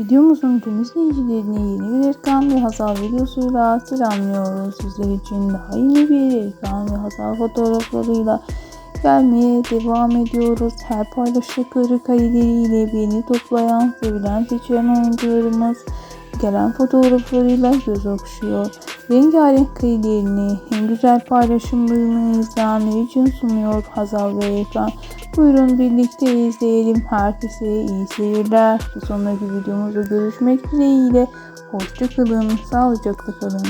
Videomuzun tüm izleyicilerini yeni bir Erkan ve Hazal videosuyla selamlıyoruz. Sizler için daha yeni bir Erkan ve Hazal fotoğraflarıyla gelmeye devam ediyoruz. Her paylaştıkları kareleriyle beni toplayan, sevilen, seçilen oyuncularımız gelen fotoğraflarıyla göz okşuyor. Rengarenk karelerini en güzel paylaşımlarını izleyenler için sunuyor Hazal ve Erkan. Buyurun birlikte izleyelim. Herkese iyi seyirler. Bir sonraki videomuzda görüşmek dileğiyle. Hoşçakalın, sağlıcakla kalın.